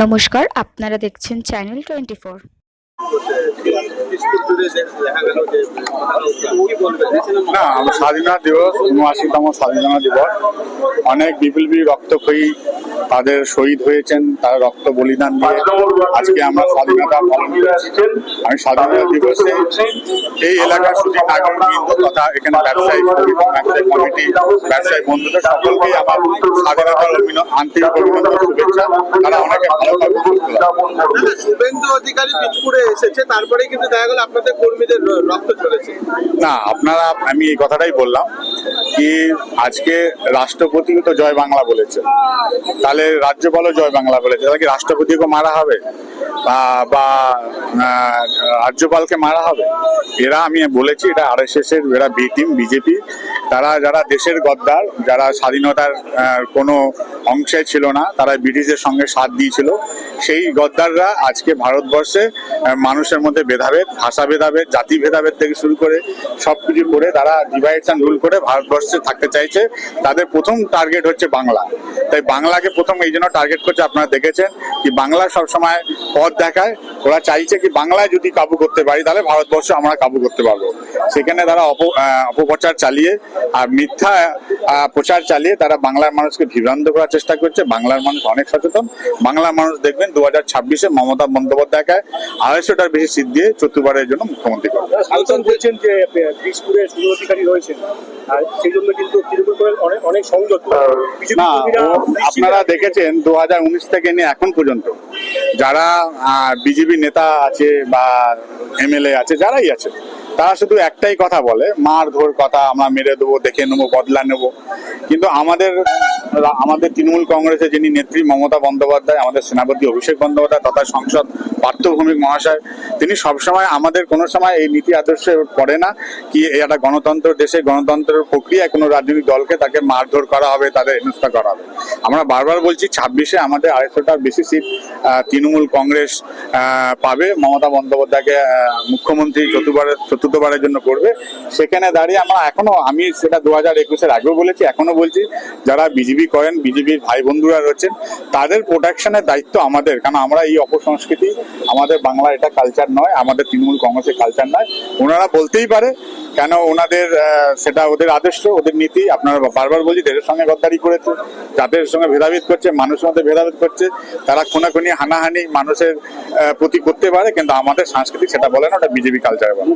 নমস্কার, আপনারা দেখছেন চ্যানেল টোয়েন্টি ফোর না, স্বাধীনতা দিবস, উনআশিতম স্বাধীনতা দিবস। অনেক বিপ্লবী রক্তক্ষয়ী তাদের শহীদ হয়েছেন তারা রক্ত বলিদান দিয়ে আজকে আমরা স্বাধীনতা পালন করছি। আমি স্বাধীনতা দিবসে এই এলাকার শুধু নাগরিকবৃন্দ তথা এখানে ব্যবসায়ী ব্যবসায়ী কমিটি ব্যবসায়ী বন্ধুদের সকলকেই আমার স্বাধীনতার আন্তরিক অভিনন্দন শুভেচ্ছা। তারা অনেকে ভালোভাবে শুভেন্দু অধিকারী এসেছে তারপরে কিন্তু দেখা গেল আপনাদের কর্মীদের রক্ত চলেছে। না আপনারা আমি এই কথাটাই বললাম কি আজকে রাষ্ট্রপতিও তো জয় বাংলা বলেছে। তাহলে রাজ্যপালও জয় বাংলা বলেছে তাহলে কি রাষ্ট্রপতিকে মারা হবে? বা রাজ্যপালকে মারা হবে? এরা আমি বলেছি এটা আর এস এর, এরা বি টিম বিজেপি তারা যারা দেশের গদ্দার, যারা স্বাধীনতার কোনো অংশে ছিল না, তারা ব্রিটিশের সঙ্গে সাথ দিয়েছিল। সেই গদ্দাররা আজকে ভারতবর্ষে মানুষের মধ্যে ভেদাভেদ, ভাষা ভেদাভেদ, জাতি ভেদাভেদ থেকে শুরু করে সব কিছু করে তারা ডিভাইড অ্যান্ড রুল করে ভারতবর্ষে থাকতে চাইছে। তাদের প্রথম টার্গেট হচ্ছে বাংলা। তাই বাংলাকে প্রথম এই জন্য টার্গেট করছে, আপনারা দেখেছেন কি বাংলা সবসময় পথ দেখায়। ওরা চাইছে কি বাংলায় যদি কাবু করতে পারি, তাহলে ভারতবর্ষ আমরা কাবু করতে পারব। সেখানে তারা অপ অপপ্রচার চালিয়ে আর মিথ্যা প্রচার চালিয়ে তারা বাংলার মানুষকে বিভ্রান্ত করার চেষ্টা করছে। বাংলার মানুষ অনেক সচেতন। বাংলার মানুষ দেখবেন দু হাজার ছাব্বিশে মমতা বন্দ্যোপাধ্যায়কে আড়াইশোটার বেশি সিট দিয়ে চতুর্থবারের জন্য মুখ্যমন্ত্রী করবে সাংসদ বলছেন যে অধিকারী রয়েছেন। আর সেই জন্য কিন্তু তৃণমূল কংগ্রেস অনেক অনেক সংযত না কর্মীরা আপনারা দেখেছেন দু হাজার উনিশ থেকে নিয়ে এখন পর্যন্ত যারা বিজেপি নেতা আছে বা এমএলএ আছে যারাই আছে তারা শুধু একটাই কথা বলে, মার ধর কথা, আমরা মেরে দেবো, দেখে নেব, বদলা নেব। কিন্তু আমাদের আমাদের তৃণমূল কংগ্রেসের যিনি নেত্রী মমতা বন্দ্যোপাধ্যায়, আমাদের সেনাপতি অভিষেক বন্দ্যোপাধ্যায় তথা সংসদ পার্থ ভৌমিক মহাশয়, তিনি সবসময় আমাদের কোনো সময় এই নীতি আদর্শে পড়ে না কি একটা গণতন্ত্র দেশে গণতন্ত্রের প্রক্রিয়ায় কোনো রাজনৈতিক দলকে তাকে মারধর করা হবে, তাদের হেনস্থা করা হবে। আমরা বারবার বলছি, ছাব্বিশে আমাদের আড়াইশোটার বেশি সিট তৃণমূল কংগ্রেস পাবে। মমতা বন্দ্যোপাধ্যায়কে মুখ্যমন্ত্রী চতুর্থবারের চতুর্থবারের জন্য করবে। সেখানে দাঁড়িয়ে আমরা এখনও আমি সেটা দু হাজার একুশের আগেও বলেছি, এখনও বলছি, যারা বিজেপি করেন বিজেপির ভাই বন্ধুরা রয়েছেন, তাদের প্রোটেকশনের দায়িত্ব আমাদের, কারণ আমরা এই অপসংস্কৃতি, আমাদের বাংলা এটা কালচার নয়, আমাদের তৃণমূল কংগ্রেসের কালচার নয়। ওনারা বলতেই পারে কেন ওনাদের সেটা ওদের আদর্শ ওদের নীতি আপনারা বারবার বলছি দেশের সঙ্গে গদ্দারি করেছে জাতের সঙ্গে ভেদাভেদ করছে মানুষের মধ্যে ভেদাভেদ করছে তারা খুনাখুনি হানাহানি মানুষের প্রতি করতে পারে কিন্তু আমাদের সাংস্কৃতিক সেটা বলে না ওটা বিজেপি কালচার বলে।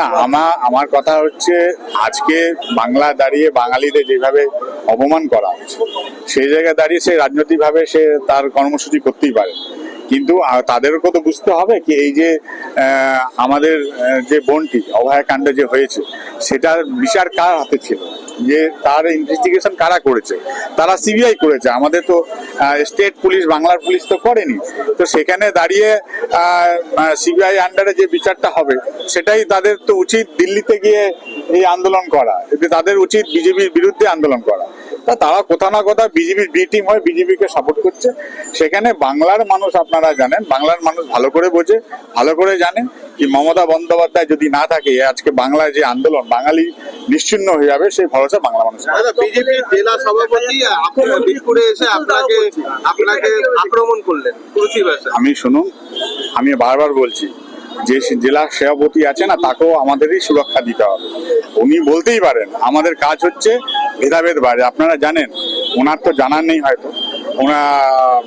না আমার আমার কথা হচ্ছে আজকে বাংলা দাঁড়িয়ে বাঙালিদের যেভাবে অপমান করা হচ্ছে সেই জায়গায় দাঁড়িয়ে সে রাজনৈতিকভাবে সে তার কর্মসূচি করতেই পারে। কিন্তু আহ, তাদেরকেও তো বুঝতে হবে কি এই যে আমাদের যে বনটি অভয়াকাণ্ড যে হয়েছে সেটার বিচার কার হাতে ছিল? যে তার ইনভেস্টিগেশন কারা করেছে? তারা সিবিআই করেছে। আমাদের তো স্টেট পুলিশ বাংলার পুলিশ তো করেনি। তো সেখানে দাঁড়িয়ে সিবিআই আন্ডারে যে বিচারটা হবে সেটাই তাদের তো উচিত দিল্লিতে গিয়ে এই আন্দোলন করা। তাদের উচিত বিজেপির বিরুদ্ধে আন্দোলন করা। তা তারা কোথাও না কোথাও বিজেপির বি টিম হয়ে বিজেপিকে সাপোর্ট করছে। সেখানে বাংলার মানুষ আপনারা জানেন বাংলার মানুষ ভালো করে বোঝে ভালো করে জানে কি মমতা বন্দ্যোপাধ্যায় যদি না থাকে আজকে বাংলায় যে আন্দোলন বাঙালি নিশ্চিন্ন হয়ে যাবে সেই ভরসা বাংলা মানুষ দাদা বিজেপির জেলা সভাপতি আপনি এসে আপনাকে আপনাকে আক্রমণ করলেন। আমি শুনুন আমি বারবার বলছি যে জেলা সভাপতি আছে না তাকেও আমাদেরই সুরক্ষা দিতে হবে। উনি বলতেই পারেন আমাদের কাজ হচ্ছে ভেদাভেদ বাড়ে। আপনারা জানেন, ওনার তো জানার নেই হয়তো। ওনার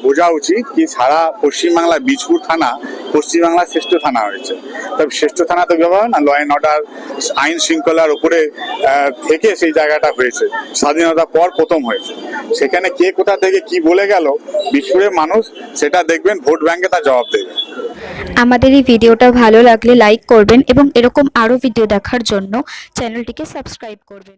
বোঝা উচিত কি সারা পশ্চিমবাংলা বীজপুর থানা পশ্চিমবাংলার শ্রেষ্ঠ থানা হয়েছে। তবে শ্রেষ্ঠ থানা তো ব্যবহার না ল অ্যান্ড অর্ডার আইন শৃঙ্খলার উপরে থেকে সেই জায়গাটা হয়েছে। স্বাধীনতার পর প্রথম হয়েছে। সেখানে কে কোথা থেকে কি বলে গেল, বীজপুরের মানুষ সেটা দেখবেন, ভোট ব্যাংকে তার জবাব দেবে। আমাদের এই ভিডিওটা ভালো লাগলে লাইক করবেন এবং এরকম আরও ভিডিও দেখার জন্য চ্যানেলটিকে সাবস্ক্রাইব করবেন।